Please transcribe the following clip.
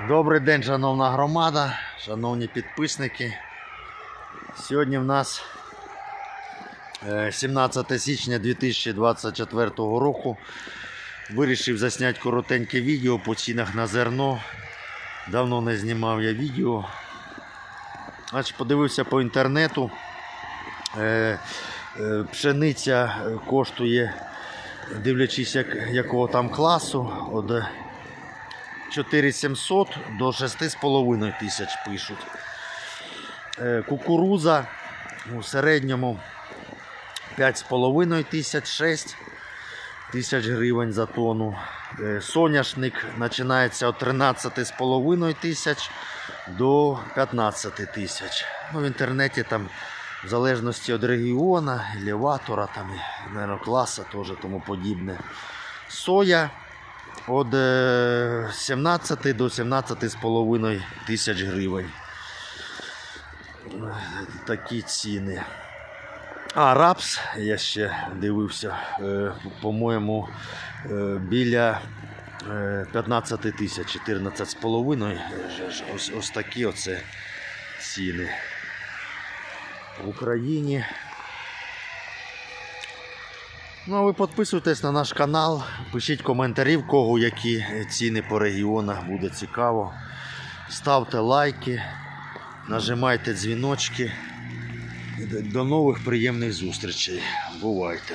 Добрий день, шановна громада, шановні підписники. Сьогодні в нас е, 17 січня 2024 року. Вирішив засняти коротеньке відео по цінах на зерно. Давно не знімав я відео. Значить, подивився по інтернету. Е, е, Пшениця е, коштує, дивлячись, як, якого там класу, від 4700 до 6,5 тисяч пишуть. Е, Кукуруза у середньому 5,5 тисяч 6 тисяч гривень за тонну. Е, Соняшник починається від 13,5 тисяч до 15 тисяч. Ну, в інтернеті там в залежності від регіону, елеватора, там, і, наверно, класу теж тому подібне. Соя від е, 17 до 17,5 тисяч гривень. Такі ціни. А рапс, я ще дивився, е, по-моєму, е, біля е, 15 тисяч, 14,5. Е, ж- Ось, ось такі оце ціни. В Україні. Ну, а ви підписуйтесь на наш канал, пишіть коментарі, в кого які ціни по регіонах буде цікаво. Ставте лайки, нажимайте дзвіночки. До нових приємних зустрічей. Бувайте!